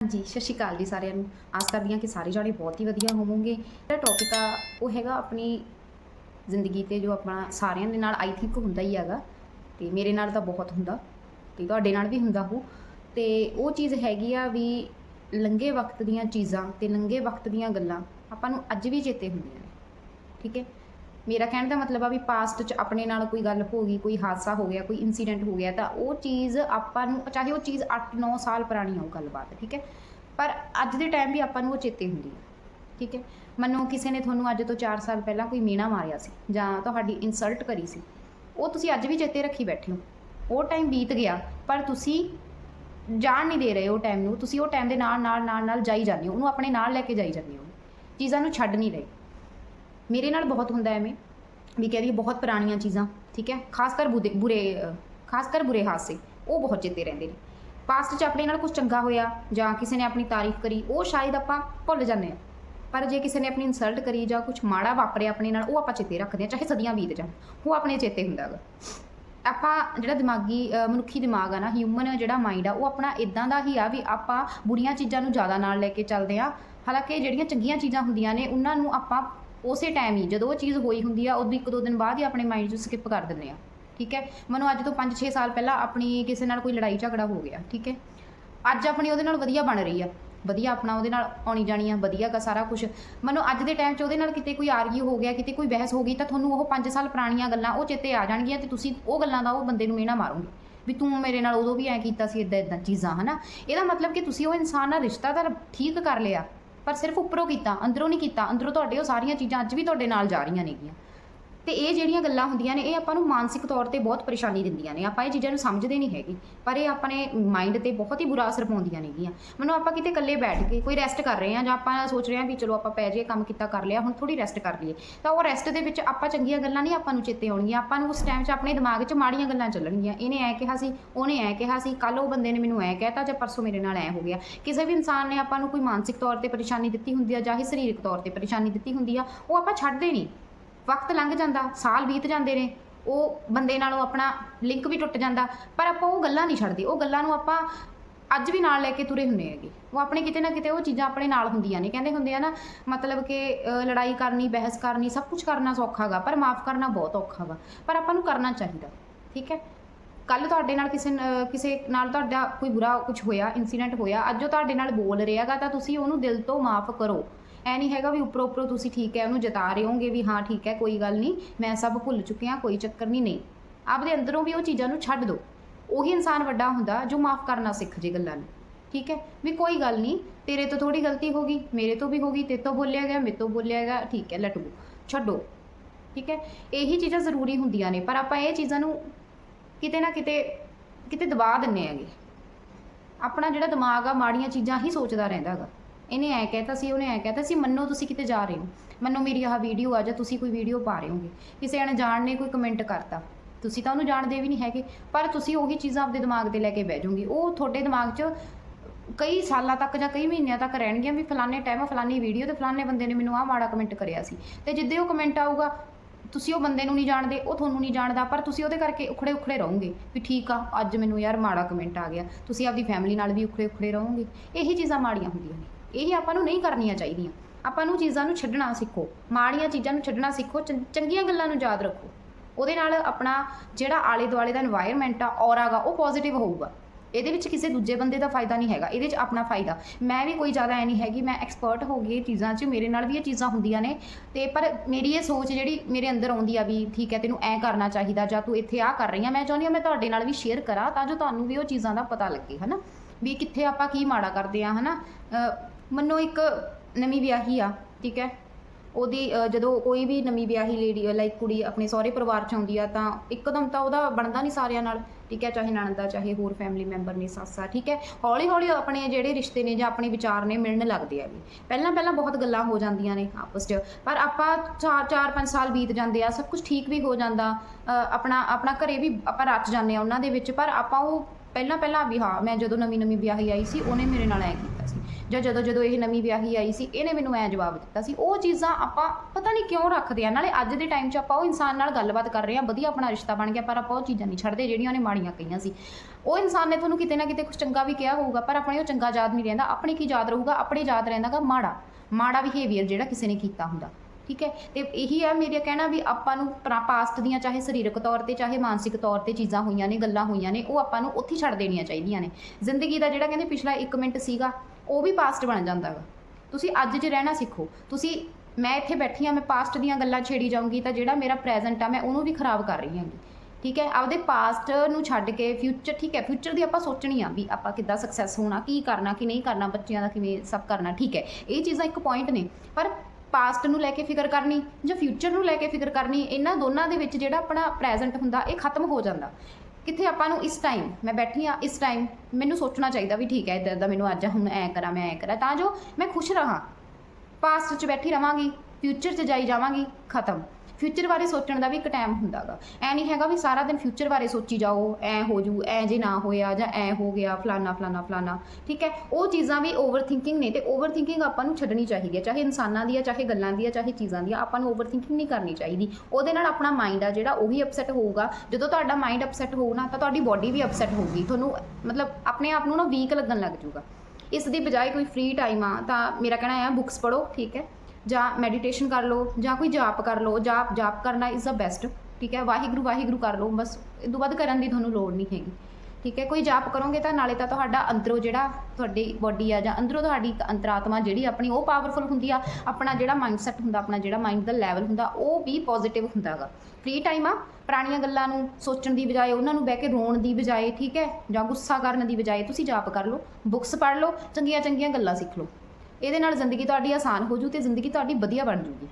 ਹਾਂਜੀ, ਸਤਿ ਸ਼੍ਰੀ ਅਕਾਲ ਜੀ ਸਾਰਿਆਂ ਨੂੰ। ਆਸ ਕਰਦੀ ਹਾਂ ਕਿ ਸਾਰੇ ਜਾਣੇ ਬਹੁਤ ਹੀ ਵਧੀਆ ਹੋਵੋਗੇ। ਜਿਹੜਾ ਟੌਪਿਕ ਆ, ਉਹ ਹੈਗਾ ਆਪਣੀ ਜ਼ਿੰਦਗੀ ਤੇ ਜੋ ਆਪਣਾ ਸਾਰਿਆਂ ਦੇ ਨਾਲ ਆਈ ਥਿੰਕ ਹੁੰਦਾ ਹੀ ਹੈਗਾ। ਤੇ ਮੇਰੇ ਨਾਲ ਤਾਂ ਬਹੁਤ ਹੁੰਦਾ ਤੇ ਤੁਹਾਡੇ ਨਾਲ ਵੀ ਹੁੰਦਾ ਹੋ ਤੇ ਉਹ ਚੀਜ਼ ਹੈਗੀ ਆ ਵੀ ਲੰਘੇ ਵਕਤ ਦੀਆਂ ਚੀਜ਼ਾਂ ਤੇ ਲੰਘੇ ਵਕਤ ਦੀਆਂ ਗੱਲਾਂ ਆਪਾਂ ਨੂੰ ਅੱਜ ਵੀ ਚੇਤੇ ਹੁੰਦੀਆਂ ਨੇ। ਠੀਕ ਹੈ? ਮੇਰਾ ਕਹਿਣ ਦਾ ਮਤਲਬ ਆ ਵੀ ਪਾਸਟ 'ਚ ਆਪਣੇ ਨਾਲ ਕੋਈ ਗੱਲ ਹੋ ਗਈ, ਕੋਈ ਹਾਦਸਾ ਹੋ ਗਿਆ, ਕੋਈ ਇਨਸੀਡੈਂਟ ਹੋ ਗਿਆ, ਤਾਂ ਉਹ ਚੀਜ਼ ਆਪਾਂ ਨੂੰ, ਚਾਹੇ ਉਹ ਚੀਜ਼ 8-9 ਸਾਲ ਪੁਰਾਣੀ ਹੋ ਗੱਲਬਾਤ ਠੀਕ ਹੈ? ਪਰ ਅੱਜ ਦੇ ਟਾਈਮ ਵੀ ਆਪਾਂ ਨੂੰ ਉਹ ਚੇਤੇ ਹੁੰਦੀ ਹੈ ਠੀਕ ਹੈ? ਮੰਨੋ ਕਿਸੇ ਨੇ ਤੁਹਾਨੂੰ ਅੱਜ ਤੋਂ 4 ਸਾਲ ਪਹਿਲਾਂ ਕੋਈ ਮੀਣਾ ਮਾਰਿਆ ਸੀ, ਜਾਂ ਤੁਹਾਡੀ ਇਨਸਲਟ ਕਰੀ ਸੀ, ਉਹ ਤੁਸੀਂ ਅੱਜ ਵੀ ਚੇਤੇ ਰੱਖੀ ਬੈਠੇ ਹੋ। ਉਹ ਟਾਈਮ ਬੀਤ ਗਿਆ, ਪਰ ਤੁਸੀਂ ਜਾਣ ਨਹੀਂ ਦੇ ਰਹੇ ਉਹ ਟਾਈਮ ਨੂੰ, ਤੁਸੀਂ ਉਹ ਟਾਈਮ ਦੇ ਨਾਲ ਨਾਲ ਨਾਲ ਨਾਲ ਜਾਈ ਜਾਂਦੇ ਹੋ, ਉਹਨੂੰ ਆਪਣੇ ਨਾਲ ਲੈ ਕੇ ਜਾਈ ਜਾਂਦੇ ਹੋ, ਚੀਜ਼ਾਂ ਨੂੰ ਛੱਡ ਨਹੀਂ ਰਹੇ। ਮੇਰੇ ਨਾਲ ਬਹੁਤ ਹੁੰਦਾ ਐਵੇਂ ਵੀ ਕਹਿ ਦਈਏ ਬਹੁਤ ਪੁਰਾਣੀਆਂ ਚੀਜ਼ਾਂ ਠੀਕ ਹੈ? ਖਾਸ ਕਰ ਬੁਦੇ- ਬੁਰੇ ਅ, ਖਾਸ ਕਰ ਬੁਰੇ ਹਾਦਸੇ ਉਹ ਬਹੁਤ ਚੇਤੇ ਰਹਿੰਦੇ ਨੇ। ਪਾਸਟ 'ਚ ਆਪਣੇ ਨਾਲ ਕੁਝ ਚੰਗਾ ਹੋਇਆ ਜਾਂ ਕਿਸੇ ਨੇ ਆਪਣੀ ਤਾਰੀਫ ਕਰੀ ਉਹ ਸ਼ਾਇਦ ਆਪਾਂ ਭੁੱਲ ਜਾਂਦੇ ਹਾਂ। ਪਰ ਜੇ ਕਿਸੇ ਨੇ ਆਪਣੀ ਇਨਸਲਟ ਕਰੀ ਜਾਂ ਕੁਝ ਮਾੜਾ ਵਾਪਰਿਆ ਆਪਣੇ ਨਾਲ ਉਹ ਆਪਾਂ ਚੇਤੇ ਰੱਖਦੇ ਹਾਂ ਚਾਹੇ ਸਦੀਆਂ ਬੀਤ ਜਾਣ। ਉਹ ਆਪਣੇ ਚੇਤੇ ਹੁੰਦਾ ਗਾ। ਆਪਾਂ ਜਿਹੜਾ ਦਿਮਾਗੀ ਅ, ਮਨੁੱਖੀ ਦਿਮਾਗ ਆ ਨਾ ਹਿਊਮਨ ਜਿਹੜਾ ਮਾਈਂਡ ਆ ਉਹ ਆਪਣਾ ਇਦਾਂ ਦਾ ਹੀ ਆ ਵੀ ਆਪਾਂ ਬੁਰੀਆਂ ਚੀਜ਼ਾਂ ਨੂੰ ਜ਼ਿਆਦਾ ਨਾਲ ਲੈ ਕੇ ਚੱਲਦੇ ਆ ਹਾਲਾਂਕਿ ਜਿਹੜੀਆਂ ਚੰਗੀਆਂ ਚੀਜ਼ਾਂ ਹੁੰਦੀਆਂ ਨੇ ਉਹਨਾਂ ਨੂੰ ਆਪਾਂ ਉਸੇ ਟਾਈਮ ਹੀ ਜਦੋਂ ਉਹ ਚੀਜ਼ ਹੋਈ ਹੁੰਦੀ ਆ, ਉਦੋਂ ਇੱਕ ਦੋ ਦਿਨ ਬਾਅਦ ਹੀ ਆਪਣੇ ਮਾਈਂਡ 'ਚ ਸਕਿਪ ਕਰ ਦਿੰਦੇ ਆ, ਠੀਕ ਹੈ? ਮੈਨੂੰ ਅੱਜ ਤੋਂ 5-6 ਸਾਲ ਪਹਿਲਾਂ ਆਪਣੀ ਕਿਸੇ ਨਾਲ ਕੋਈ ਲੜਾਈ ਝਗੜਾ ਹੋ ਗਿਆ, ਠੀਕ ਹੈ? ਅੱਜ ਆਪਣੀ ਉਹਦੇ ਨਾਲ ਵਧੀਆ ਬਣ ਰਹੀ ਆ, ਵਧੀਆ ਆਪਣਾ ਉਹਦੇ ਨਾਲ ਆਉਣੀ ਜਾਣੀ ਆ, ਵਧੀਆ ਗਾ ਸਾਰਾ ਕੁਝ ਮੈਨੂੰ ਅੱਜ ਦੇ ਟਾਈਮ 'ਚ ਉਹਦੇ ਨਾਲ ਕਿਤੇ ਕੋਈ ਆਰਗੀ ਹੋ ਗਿਆ, ਕਿਤੇ ਕੋਈ ਬਹਿਸ ਹੋ ਗਈ, ਤਾਂ ਤੁਹਾਨੂੰ ਉਹ 5 ਸਾਲ ਪੁਰਾਣੀਆਂ ਗੱਲਾਂ ਉਹ ਚੇਤੇ ਆ ਜਾਣਗੀਆਂ ਤੇ ਤੁਸੀਂ ਉਹ ਗੱਲਾਂ ਦਾ ਉਹ ਬੰਦੇ ਨੂੰ ਮਿਹਣਾ ਮਾਰੋਗੇ, ਵੀ ਤੂੰ ਮੇਰੇ ਨਾਲ ਉਦੋਂ ਵੀ ਐ ਕੀਤਾ ਸੀ ਇਦਾਂ ਇਦਾਂ ਚੀਜ਼ਾਂ, ਹਨਾ? ਇਹਦਾ ਮਤਲਬ ਕਿ ਤੁਸੀਂ ਉਹ ਇਨਸਾਨ ਨਾਲ ਰਿਸ਼ਤਾ ਤਾਂ ਠੀਕ ਕਰ ਲਿਆ ਪਰ ਸਿਰਫ ਉੱਪਰੋਂ ਕੀਤਾ, ਅੰਦਰੋਂ ਨਹੀਂ ਕੀਤਾ, ਅੰਦਰੋਂ ਤੁਹਾਡੇ ਉਹ ਸਾਰੀਆਂ ਚੀਜ਼ਾਂ ਅੱਜ ਵੀ ਤੁਹਾਡੇ ਨਾਲ ਜਾ ਰਹੀਆਂ ਨੇਗੀਆਂ। ਤੇ ਇਹ ਜਿਹੜੀਆਂ ਗੱਲਾਂ ਹੁੰਦੀਆਂ ਨੇ, ਇਹ ਆਪਾਂ ਨੂੰ ਮਾਨਸਿਕ ਤੌਰ ਤੇ ਬਹੁਤ ਪਰੇਸ਼ਾਨੀ ਦਿੰਦੀਆਂ ਨੇ। ਆਪਾਂ ਇਹ ਚੀਜ਼ਾਂ ਨੂੰ ਸਮਝਦੇ ਨਹੀਂ ਹੈਗੇ, ਪਰ ਇਹ ਆਪਣੇ ਮਾਈਂਡ ਤੇ ਬਹੁਤ ਹੀ ਬੁਰਾ ਅਸਰ ਪਾਉਂਦੀਆਂ ਨੇਗੀਆਂ। ਮੈਨੂੰ ਆਪਾਂ ਕਿਤੇ ਇਕੱਲੇ ਬੈਠ ਕੇ ਕੋਈ ਰੈਸਟ ਕਰ ਰਹੇ ਹਾਂ ਜਾਂ ਆਪਾਂ ਸੋਚ ਰਹੇ ਹਾਂ ਵੀ ਚਲੋ ਆਪਾਂ ਪੈ ਜਾਈਏ, ਕੰਮ ਕੀਤਾ, ਕਰ ਲਿਆ, ਹੁਣ ਥੋੜੀ ਰੈਸਟ ਕਰ ਲਈਏ। ਤਾਂ ਉਹ ਰੈਸਟ ਦੇ ਵਿੱਚ ਆਪਾਂ ਚੰਗੀਆਂ ਗੱਲਾਂ ਨਹੀਂ ਆਪਾਂ ਨੂੰ ਚੇਤੇ ਆਉਣਗੀਆਂ ਆਪਾਂ ਨੂੰ ਉਸ ਟਾਈਮ 'ਚ ਆਪਣੇ ਦਿਮਾਗ 'ਚ ਮਾੜੀਆਂ ਗੱਲਾਂ ਚੱਲਣਗੀਆਂ। ਇਹਨੇ ਐ ਕਿਹਾ ਸੀ, ਉਹਨੇ ਐ ਕਿਹਾ ਸੀ ਕੱਲ ਉਹ ਬੰਦੇ ਨੇ ਮੈਨੂੰ ਐ ਕਹਿਤਾ, ਜਾਂ ਪਰਸੋਂ ਮੇਰੇ ਨਾਲ ਐ ਹੋ ਗਿਆ। ਕਿਸੇ ਵੀ ਇਨਸਾਨ ਨੇ ਆਪਾਂ ਨੂੰ ਕੋਈ ਮਾਨਸਿਕ ਤੌਰ ਤੇ ਪਰੇਸ਼ਾਨੀ ਦਿੱਤੀ ਹੁੰਦੀ ਆ ਜਾਂ ਹੀ ਸਰੀਰਕ ਤੌਰ ਤੇ ਪਰੇਸ਼ਾਨੀ ਦਿੱਤੀ ਹੁੰਦੀ ਆ, ਉਹ ਆਪਾਂ ਛੱਡਦੇ ਨਹੀਂ। ਵਕਤ ਲੰਘ ਜਾਂਦਾ, ਸਾਲ ਬੀਤ ਜਾਂਦੇ ਨੇ, ਉਹ ਬੰਦੇ ਨਾਲੋਂ ਆਪਣਾ ਲਿੰਕ ਵੀ ਟੁੱਟ ਜਾਂਦਾ, ਪਰ ਆਪਾਂ ਉਹ ਗੱਲਾਂ ਨਹੀਂ ਛੱਡਦੇ, ਉਹ ਗੱਲਾਂ ਨੂੰ ਆਪਾਂ ਅੱਜ ਵੀ ਨਾਲ ਲੈ ਕੇ ਤੁਰੇ ਹੁੰਨੇ ਹੈਗੇ। ਉਹ ਆਪਣੇ ਕਿਤੇ ਨਾ ਕਿਤੇ ਉਹ ਚੀਜ਼ਾਂ ਆਪਣੇ ਨਾਲ ਹੁੰਦੀਆਂ ਨੇ, ਕਹਿੰਦੇ ਹੁੰਦੇ ਆ ਨਾ, ਮਤਲਬ ਕਿ ਲੜਾਈ ਕਰਨੀ, ਬਹਿਸ ਕਰਨੀ, ਸਭ ਕੁਝ ਕਰਨਾ ਸੌਖਾ ਗਾ, ਪਰ ਮਾਫ ਕਰਨਾ ਬਹੁਤ ਔਖਾ ਗਾ, ਪਰ ਆਪਾਂ ਨੂੰ ਕਰਨਾ ਚਾਹੀਦਾ, ਠੀਕ ਹੈ? ਕੱਲ ਤੁਹਾਡੇ ਨਾਲ ਕਿਸੇ ਕਿਸੇ ਨਾਲ ਤੁਹਾਡਾ ਕੋਈ ਬੁਰਾ ਕੁਝ ਹੋਇਆ ਇਨਸੀਡੈਂਟ ਹੋਇਆ, ਅੱਜ ਉਹ ਤੁਹਾਡੇ ਨਾਲ ਬੋਲ ਰਿਹਾਗਾ ਤਾਂ ਤੁਸੀਂ ਉਹਨੂੰ ਦਿਲ ਤੋਂ ਮਾਫ ਕਰੋ। ਐ ਨਹੀਂ ਹੈਗਾ ਵੀ ਉੱਪਰੋਂ ਉੱਪਰੋਂ ਤੁਸੀਂ ਠੀਕ ਹੈ, ਉਹਨੂੰ ਜਤਾ ਰਹੇ ਹੋਗੇ ਵੀ ਹਾਂ, ਠੀਕ ਹੈ, ਕੋਈ ਗੱਲ ਨਹੀਂ, ਮੈਂ ਸਭ ਭੁੱਲ ਚੁੱਕਿਆ ਕੋਈ ਚੱਕਰ ਨਹੀਂ ਨਹੀਂ। ਆਪਦੇ ਅੰਦਰੋਂ ਵੀ ਉਹ ਚੀਜ਼ਾਂ ਨੂੰ ਛੱਡ ਦਿਓ ਉਹੀ ਇਨਸਾਨ ਵੱਡਾ ਹੁੰਦਾ ਜੋ ਮਾਫ ਕਰਨਾ ਸਿੱਖ ਜੇ ਗੱਲਾਂ ਨੂੰ, ਠੀਕ ਹੈ? ਵੀ ਕੋਈ ਗੱਲ ਨਹੀਂ, ਤੇਰੇ ਤੋਂ ਥੋੜੀ ਗਲਤੀ ਹੋ ਗਈ, ਮੇਰੇ ਤੋਂ ਵੀ ਹੋ ਗਈ, ਤੇਰੇ ਤੋਂ ਬੋਲਿਆ ਗਿਆ, ਮੇਰੇ ਤੋਂ ਬੋਲਿਆ ਗਿਆ, ਠੀਕ ਹੈ ਲੈਟ ਗੋ ਛੱਡੋ, ਠੀਕ ਹੈ? ਇਹੀ ਚੀਜ਼ਾਂ ਜ਼ਰੂਰੀ ਹੁੰਦੀਆਂ ਨੇ, ਪਰ ਆਪਾਂ ਇਹ ਚੀਜ਼ਾਂ ਨੂੰ ਕਿਤੇ ਨਾ ਕਿਤੇ ਕਿਤੇ ਦਬਾ ਦਿੰਨੇ ਹੈਗੇ। ਆਪਣਾ ਜਿਹੜਾ ਦਿਮਾਗ ਆ, ਮਾੜੀਆਂ ਚੀਜ਼ਾਂ ਹੀ ਸੋਚਦਾ ਰਹਿੰਦਾ ਹੈਗਾ। ਇਹਨੇ ਐ ਕਹਿਤਾ ਸੀ, ਉਹਨੇ ਐ ਕਹਿਤਾ ਸੀ, ਮੰਨੋ ਤੁਸੀਂ ਕਿਤੇ ਜਾ ਰਹੇ ਹੋ। ਮੰਨੋ ਮੇਰੀ ਆਹ ਵੀਡੀਓ ਆ ਜਾਂ ਤੁਸੀਂ ਕੋਈ ਵੀਡੀਓ ਪਾ ਰਹੇ ਹੋਗੇ। ਕਿਸੇ ਅਣਜਾਣ ਨੇ ਕੋਈ ਕਮੈਂਟ ਕਰਤਾ। ਤੁਸੀਂ ਤਾਂ ਉਹਨੂੰ ਜਾਣਦੇ ਵੀ ਨਹੀਂ ਹੈਗੇ, ਪਰ ਤੁਸੀਂ ਉਹੀ ਚੀਜ਼ਾਂ ਆਪਦੇ ਦਿਮਾਗ ਤੇ ਲੈ ਕੇ ਬਹਿ ਜਾਓਗੇ। ਉਹ ਤੁਹਾਡੇ ਦਿਮਾਗ 'ਚ ਕਈ ਸਾਲਾਂ ਤੱਕ ਜਾਂ ਕਈ ਮਹੀਨਿਆਂ ਤੱਕ ਰਹਿਣਗੀਆਂ ਵੀ ਫਲਾਣੇ ਟਾਈਮ ਫਲਾਣੀ ਵੀਡੀਓ ਤੇ ਫਲਾਣੇ ਬੰਦੇ ਨੇ ਮੈਨੂੰ ਆਹ ਮਾੜਾ ਕਮੈਂਟ ਕਰਿਆ ਸੀ। ਤੇ ਜਿੱਦੇ ਉਹ ਕਮੈਂਟ ਆਊਗਾ, ਤੁਸੀਂ ਉਹ ਬੰਦੇ ਨੂੰ ਨਹੀਂ ਜਾਣਦੇ, ਉਹ ਤੁਹਾਨੂੰ ਨਹੀਂ ਜਾਣਦਾ, ਪਰ ਤੁਸੀਂ ਉਹਦੇ ਕਰਕੇ ਉਖੜੇ ਉਖੜੇ ਰਹੋਗੇ ਵੀ ਠੀਕ ਆ, ਅੱਜ ਮੈਨੂੰ ਯਾਰ ਮਾੜਾ ਕਮੈਂਟ ਆ ਗਿਆ। ਤੁਸੀਂ ਆਪਦੀ ਫੈਮਿਲੀ ਨਾਲ ਵੀ ਉਖੜੇ ਉਖੜੇ ਰਹੋਗੇ। ਇਹੀ ਚੀਜ਼ਾਂ ਮਾੜੀਆਂ ਹੁੰਦੀਆਂ ਨੇ। ਇਹ ਹੀ ਆਪਾਂ ਨੂੰ ਨਹੀਂ ਕਰਨੀਆਂ ਚਾਹੀਦੀਆਂ। ਆਪਾਂ ਨੂੰ ਚੀਜ਼ਾਂ ਨੂੰ ਛੱਡਣਾ ਸਿੱਖੋ। ਮਾੜੀਆਂ ਚੀਜ਼ਾਂ ਨੂੰ ਛੱਡਣਾ ਸਿੱਖੋ। ਚੰਗੀਆਂ ਗੱਲਾਂ ਨੂੰ ਯਾਦ ਰੱਖੋ। ਉਹਦੇ ਨਾਲ ਆਪਣਾ ਜਿਹੜਾ ਆਲੇ ਦੁਆਲੇ ਦਾ এনवायरमेंट ਆ ਔਰਾਗਾ ਉਹ ਪੋਜ਼ਿਟਿਵ ਹੋਊਗਾ। ਇਹਦੇ ਵਿੱਚ ਕਿਸੇ ਦੂਜੇ ਬੰਦੇ ਦਾ ਫਾਇਦਾ ਨਹੀਂ ਹੈਗਾ। ਇਹਦੇ ਵਿੱਚ ਆਪਣਾ ਫਾਇਦਾ। ਮੈਂ ਵੀ ਕੋਈ ਜ਼ਿਆਦਾ ਐ ਨਹੀਂ ਹੈਗੀ। ਮੈਂ ਐਕਸਪਰਟ ਹੋ ਗਈ ਇਹ ਚੀਜ਼ਾਂ 'ਚ। ਮੇਰੇ ਨਾਲ ਵੀ ਇਹ ਚੀਜ਼ਾਂ ਹੁੰਦੀਆਂ ਨੇ। ਤੇ ਪਰ ਮੇਰੀ ਇਹ ਸੋਚ ਜਿਹੜੀ ਮੇਰੇ ਅੰਦਰ ਆਉਂਦੀ ਆ ਵੀ ਠੀਕ ਹੈ, ਤੈਨੂੰ ਐ ਕਰਨਾ ਚਾਹੀਦਾ ਜਾਂ ਤੂੰ ਇੱਥੇ ਆ ਕਰ ਰਹੀ ਆ। ਮੈਂ ਚਾਹੁੰਦੀ ਆ ਮੈਂ ਤੁਹਾਡੇ ਨਾਲ ਵੀ ਸ਼ੇਅਰ ਕਰਾਂ ਤਾਂ ਜੋ ਤੁਹਾਨੂੰ ਵੀ ਉਹ ਚੀਜ਼ਾਂ ਦਾ ਪਤਾ ਲੱਗੇ, ਹਨਾ? ਵੀ ਕਿੱਥੇ ਆਪਾਂ ਕੀ ਮਾੜਾ ਕਰਦੇ ਆ, ਹਨਾ? ਮੰਨੋ ਇੱਕ ਨਵੀਂ ਵਿਆਹੀ ਆ ਠੀਕ ਹੈ? ਉਹਦੀ ਅਹ, ਜਦੋਂ ਕੋਈ ਵੀ ਨਵੀਂ ਵਿਆਹੀ ਲੇਡੀ ਲਾਈਕ ਕੁੜੀ ਆਪਣੇ ਸਹੁਰੇ ਪਰਿਵਾਰ ਚ ਆਉਂਦੀ ਆ ਤਾਂ ਇੱਕਦਮ ਤਾਂ ਉਹਦਾ ਬਣਦਾ ਨਹੀਂ ਸਾਰਿਆਂ ਨਾਲ ਠੀਕ ਹੈ? ਚਾਹੇ ਨਣਦਾ ਚਾਹੇ ਹੋਰ ਫੈਮਿਲੀ ਮੈਂਬਰ ਨੇ ਸੱਸਾ ਠੀਕ ਹੈ? ਹੌਲੀ ਹੌਲੀ ਆਪਣੇ ਜਿਹੜੇ ਰਿਸ਼ਤੇ ਨੇ ਜਾਂ ਆਪਣੇ ਵਿਚਾਰ ਨੇ ਮਿਲਣ ਲੱਗਦੇ ਆ ਵੀ ਪਹਿਲਾਂ ਪਹਿਲਾਂ ਬਹੁਤ ਗੱਲਾਂ ਹੋ ਜਾਂਦੀਆਂ ਨੇ ਆਪਸ 'ਚ ਪਰ ਆਪਾਂ 4 4 5 ਸਾਲ ਬੀਤ ਜਾਂਦੇ ਆ ਸਭ ਕੁਝ ਠੀਕ ਵੀ ਹੋ ਜਾਂਦਾ ਅਹ, ਆਪਣਾ ਆਪਣਾ ਘਰੇ ਵੀ ਆਪਾਂ ਰਚ ਜਾਂਦੇ ਆ ਉਹਨਾਂ ਦੇ ਵਿੱਚ ਪਰ ਆਪਾਂ ਉਹ ਪਹਿਲਾਂ ਪਹਿਲਾਂ ਵੀ ਹਾਂ, ਮੈਂ ਜਦੋਂ ਨਵੀਂ ਨਵੀਂ ਵਿਆਹੀ ਆਈ ਸੀ, ਉਹਨੇ ਮੇਰੇ ਨਾਲ ਐ ਕੀਤਾ ਸੀ। ਜਾਂ ਜਦੋਂ ਜਦੋਂ ਇਹ ਨਵੀਂ ਵਿਆਹੀ ਆਈ ਸੀ, ਇਹਨੇ ਮੈਨੂੰ ਐ ਜਵਾਬ ਦਿੱਤਾ ਸੀ, ਉਹ ਚੀਜ਼ਾਂ ਆਪਾਂ ਪਤਾ ਨਹੀਂ ਕਿਉਂ ਰੱਖਦੇ ਆ। ਨਾਲੇ ਅੱਜ ਦੇ ਟਾਈਮ 'ਚ ਆਪਾਂ ਉਹ ਇਨਸਾਨ ਨਾਲ ਗੱਲਬਾਤ ਕਰ ਰਹੇ ਆ, ਵਧੀਆ ਆਪਣਾ ਰਿਸ਼ਤਾ ਬਣ ਗਿਆ, ਪਰ ਆਪਾਂ ਉਹ ਚੀਜ਼ਾਂ ਨਹੀਂ ਛੱਡਦੇ, ਜਿਹੜੀਆਂ ਉਹਨੇ ਮਾੜੀਆਂ ਕਹੀਆਂ ਸੀ। ਉਹ ਇਨਸਾਨ ਨੇ ਤੁਹਾਨੂੰ ਕਿਤੇ ਨਾ ਕਿਤੇ ਕੁਝ ਚੰਗਾ ਵੀ ਕਿਹਾ ਹੋਊਗਾ, ਪਰ ਆਪਣੇ ਉਹ ਚੰਗਾ ਯਾਦ ਨਹੀਂ ਰਹਿੰਦਾ, ਆਪਣੇ ਕੀ ਯਾਦ ਰਹੂਗਾ, ਆਪਣੇ ਯਾਦ ਰਹਿੰਦਾਗਾ ਮਾੜਾ। ਮਾੜਾ ਬਿਹੇਵੀਅਰ ਜਿਹੜਾ ਕਿਸੇ ਨੇ ਕੀਤਾ ਹੁੰਦਾ। ਠੀਕ ਹੈ? ਤੇ ਇਹੀ ਆ ਮੇਰਾ ਕਹਿਣਾ ਵੀ ਆਪਾਂ ਨੂੰ ਪਾਸਟ ਦੀਆਂ ਚਾਹੇ ਸਰੀਰਕ ਤੌਰ ਤੇ, ਚਾਹੇ ਮਾਨਸਿਕ ਤੌਰ ਤੇ ਚੀਜ਼ਾਂ ਹੋਈਆਂ ਨੇ, ਗੱਲਾਂ ਹੋਈਆਂ ਨੇ, ਉਹ ਆਪਾਂ ਨੂੰ ਉੱਥੇ ਛੱਡ ਦੇਣੀਆਂ ਚਾਹੀਦੀਆਂ ਨੇ। ਜ਼ਿੰਦਗੀ ਦਾ ਜਿਹੜਾ ਕਹਿੰਦੇ ਪਿਛਲਾ 1 ਮਿੰਟ ਸੀਗਾ, ਉਹ ਵੀ ਪਾਸਟ ਬਣ ਜਾਂਦਾ ਵਾ। ਤੁਸੀਂ ਅੱਜ 'ਚ ਰਹਿਣਾ ਸਿੱਖੋ, ਤੁਸੀਂ ਮੈਂ ਇੱਥੇ ਬੈਠੀ ਆ ਮੈਂ ਪਾਸਟ ਦੀਆਂ ਗੱਲਾਂ ਛੇੜੀ ਜਾਊਂਗੀ ਤਾਂ ਜਿਹੜਾ ਮੇਰਾ ਪ੍ਰੈਜ਼ੈਂਟ ਆ, ਮੈਂ ਉਹਨੂੰ ਵੀ ਖਰਾਬ ਕਰ ਰਹੀ ਹਾਂਗੀ। ਠੀਕ ਹੈ? ਆਪਦੇ ਪਾਸਟ ਨੂੰ ਛੱਡ ਕੇ ਫਿਊਚਰ ਠੀਕ ਹੈ? ਫਿਊਚਰ ਦੀ ਆਪਾਂ ਸੋਚਣੀ ਆ ਵੀ ਆਪਾਂ ਕਿੱਦਾਂ ਸਕਸੈਸ ਹੋਣਾ, ਕੀ ਕਰਨਾ, ਕੀ ਨਹੀਂ ਕਰਨਾ, ਬੱਚਿਆਂ ਦਾ ਕਿਵੇਂ ਸਭ ਕਰਨਾ, ਠੀਕ ਹੈ? ਇਹ ਚੀਜ਼ਾਂ ਇੱਕ ਪੁਆਇੰਟ ਨੇ। ਪਰ ਪਾਸਟ ਨੂੰ ਲੈ ਕੇ ਫਿਕਰ ਕਰਨੀ ਜਾਂ ਫਿਊਚਰ ਨੂੰ ਲੈ ਕੇ ਫਿਕਰ ਕਰਨੀ, ਇਹਨਾਂ ਦੋਨਾਂ ਦੇ ਵਿੱਚ ਜਿਹੜਾ ਆਪਣਾ ਪ੍ਰੈਜ਼ੈਂਟ ਹੁੰਦਾ, ਇਹ ਖਤਮ ਹੋ ਜਾਂਦਾ। ਕਿੱਥੇ ਆਪਾਂ ਨੂੰ ਇਸ ਟਾਈਮ ਮੈਂ ਬੈਠੀ ਆ ਇਸ ਟਾਈਮ ਮੈਨੂੰ ਸੋਚਣਾ ਚਾਹੀਦਾ ਵੀ ਠੀਕ ਹੈ, ਇਦਾਂ ਦਾ ਮੈਨੂੰ ਅੱਜ ਹੁਣ ਐ ਕਰਾਂ, ਮੈਂ ਐ ਕਰਾਂ, ਤਾਂ ਜੋ ਮੈਂ ਖੁਸ਼ ਰਹਾ। ਪਾਸਟ 'ਚ ਬੈਠੀ ਰਵਾਂਗੀ ਫਿਊਚਰ 'ਚ ਜਾਈ ਜਾਵਾਂਗੀ, ਖਤਮ। ਫਿਊਚਰ ਬਾਰੇ ਸੋਚਣ ਦਾ ਵੀ ਇੱਕ ਟਾਈਮ ਹੁੰਦਾਗਾ। ਐ ਨਹੀਂ ਹੈਗਾ ਵੀ ਸਾਰਾ ਦਿਨ ਫਿਊਚਰ ਬਾਰੇ ਸੋਚੀ ਜਾਓ, ਐ ਹੋ ਜੂ, ਐ ਜੇ ਨਾ ਹੋਇਆ ਜਾਂ ਐ ਹੋ ਗਿਆ, ਫਲਾਨਾ ਫਲਾਨਾ ਫਲਾਨਾ। ਠੀਕ ਹੈ? ਉਹ ਚੀਜ਼ਾਂ ਵੀ ਓਵਰ ਥਿੰਕਿੰਗ ਨੇ ਤੇ ਓਵਰ ਥਿੰਕਿੰਗ ਆਪਾਂ ਨੂੰ ਛੱਡਣੀ ਚਾਹੀਦੀ ਹੈ। ਚਾਹੇ ਇਨਸਾਨਾਂ ਦੀ ਆ, ਚਾਹੇ ਗੱਲਾਂ ਦੀ ਆ, ਚਾਹੇ ਚੀਜ਼ਾਂ ਦੀ ਆ, ਆਪਾਂ ਨੂੰ ਓਵਰ ਥਿੰਕਿੰਗ ਨਹੀਂ ਕਰਨੀ ਚਾਹੀਦੀ। ਉਹਦੇ ਨਾਲ ਆਪਣਾ ਮਾਈਂਡ ਆ ਜਿਹੜਾ, ਉਹੀ ਅਪਸੈਟ ਹੋਊਗਾ। ਜਦੋਂ ਤੁਹਾਡਾ ਮਾਈਂਡ ਅਪਸੈਟ ਹੋਊ ਨਾ, ਤਾਂ ਤੁਹਾਡੀ ਬਾਡੀ ਵੀ ਅਪਸੈਟ ਹੋਊਗੀ। ਤੁਹਾਨੂੰ, ਮਤਲਬ ਆਪਣੇ ਆਪ ਨੂੰ ਨਾ ਵੀਕ ਲੱਗਣ ਲੱਗ ਜਾਊਗਾ ਇਸ ਦੀ ਬਜਾਏ ਕੋਈ ਫ੍ਰੀ ਟਾਈਮ ਆ, ਤਾਂ ਮੇਰਾ ਕਹਿਣਾ ਹੈ ਬੁੱਕਸ ਪੜ੍ਹੋ, ਠੀਕ ਹੈ? ਜਾਂ ਮੈਡੀਟੇਸ਼ਨ ਕਰ ਲਓ, ਜਾਂ ਕੋਈ ਜਾਪ ਕਰ ਲਓ, ਜਾਪ ਜਾਪ ਕਰਨਾ ਇਜ਼ ਦਾ ਬੈਸਟ ਠੀਕ ਹੈ? ਵਾਹਿਗੁਰੂ ਵਾਹਿਗੁਰੂ ਕਰ ਲਓ, ਬਸ ਇਹ ਤੋਂ ਵੱਧ ਕਰਨ ਦੀ ਤੁਹਾਨੂੰ ਲੋੜ ਨਹੀਂ ਹੈਗੀ, ਠੀਕ ਹੈ? ਕੋਈ ਜਾਪ ਕਰੋਗੇ ਤਾਂ ਨਾਲੇ ਤਾਂ ਤੁਹਾਡਾ ਅੰਦਰੋਂ ਜਿਹੜਾ ਤੁਹਾਡੀ ਬਾਡੀ ਆ ਜਾਂ ਅੰਦਰੋਂ ਤੁਹਾਡੀ ਅੰਤਰਾਤਮਾ ਜਿਹੜੀ ਆਪਣੀ ਉਹ ਪਾਵਰਫੁਲ ਹੁੰਦੀ ਆ, ਆਪਣਾ ਜਿਹੜਾ ਮਾਈਂਡਸੈਟ ਹੁੰਦਾ, ਆਪਣਾ ਜਿਹੜਾ ਮਾਈਂਡ ਦਾ ਲੈਵਲ ਹੁੰਦਾ, ਉਹ ਵੀ ਪੋਜ਼ਿਟਿਵ ਹੁੰਦਾਗਾ ਫ੍ਰੀ ਟਾਈਮ ਆ, ਪੁਰਾਣੀਆਂ ਗੱਲਾਂ ਨੂੰ ਸੋਚਣ ਦੀ ਬਜਾਏ, ਉਹਨਾਂ ਨੂੰ ਬਹਿ ਕੇ ਰੋਣ ਦੀ ਬਜਾਏ, ਠੀਕ ਹੈ? ਜਾਂ ਗੁੱਸਾ ਕਰਨ ਦੀ ਬਜਾਏ ਤੁਸੀਂ ਜਾਪ ਕਰ ਲਓ ਬੁੱਕਸ ਪੜ੍ਹ ਲਓ ਚੰਗੀਆਂ ਚੰਗੀਆਂ ਗੱਲਾਂ ਸਿੱਖ ਲਓ। ਇਹਦੇ ਨਾਲ ਜ਼ਿੰਦਗੀ ਤੁਹਾਡੀ ਆਸਾਨ ਹੋ ਜੂ ਤੇ ਜ਼ਿੰਦਗੀ ਤੁਹਾਡੀ ਵਧੀਆ ਬਣ ਜੂਗੀ।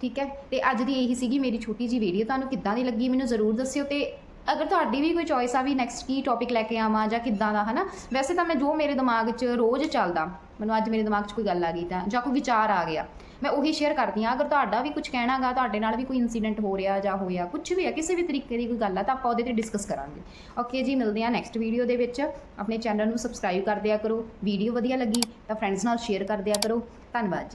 ਠੀਕ ਹੈ? ਤੇ ਅੱਜ ਦੀ ਇਹੀ ਸੀਗੀ ਮੇਰੀ ਛੋਟੀ ਜੀ ਵੀਡੀਓ ਤੁਹਾਨੂੰ ਕਿੱਦਾਂ ਦੀ ਲੱਗੀ ਮੈਨੂੰ ਜ਼ਰੂਰ ਦੱਸਿਓ ਤੇ ਅਗਰ ਤੁਹਾਡੀ ਵੀ ਕੋਈ ਚੋਇਸ ਆ ਵੀ ਨੈਕਸਟ ਕੀ ਟੌਪਿਕ ਲੈ ਕੇ ਆਵਾਂ ਜਾਂ ਕਿੱਦਾਂ ਦਾ, ਹਨਾ? ਵੈਸੇ ਤਾਂ ਮੈਂ ਜੋ ਮੇਰੇ ਦਿਮਾਗ 'ਚ ਰੋਜ਼ ਚੱਲਦਾ, ਮੈਨੂੰ ਅੱਜ ਮੇਰੇ ਦਿਮਾਗ 'ਚ ਕੋਈ ਗੱਲ ਆ ਗਈ ਤਾਂ, ਜਾਂ ਕੋਈ ਵਿਚਾਰ ਆ ਗਿਆ ਮੈਂ ਉਹੀ ਸ਼ੇਅਰ ਕਰਦੀ ਹਾਂ, ਅਗਰ ਤੁਹਾਡਾ ਵੀ ਕੁਝ ਕਹਿਣਾਗਾ ਤੁਹਾਡੇ ਨਾਲ ਵੀ ਕੋਈ ਇਨਸੀਡੈਂਟ ਹੋ ਰਿਹਾ ਜਾਂ ਹੋਇਆ ਕੁਝ ਵੀ ਹੈ, ਕਿਸੇ ਵੀ ਤਰੀਕੇ ਦੀ ਕੋਈ ਗੱਲ ਆ, ਤਾਂ ਆਪਾਂ ਉਹਦੇ ਤੇ ਡਿਸਕਸ ਕਰਾਂਗੇ। ਓਕੇ ਜੀ, ਮਿਲਦੇ ਹਾਂ ਨੈਕਸਟ ਵੀਡੀਓ ਦੇ ਵਿੱਚ। ਆਪਣੇ ਚੈਨਲ ਨੂੰ ਸਬਸਕ੍ਰਾਈਬ ਕਰ ਦਿਆ ਕਰੋ। ਵੀਡੀਓ ਵਧੀਆ ਲੱਗੀ ਤਾਂ ਫਰੈਂਡਸ ਨਾਲ ਸ਼ੇਅਰ ਕਰ ਦਿਆ ਕਰੋ। ਧੰਨਵਾਦ ਜੀ।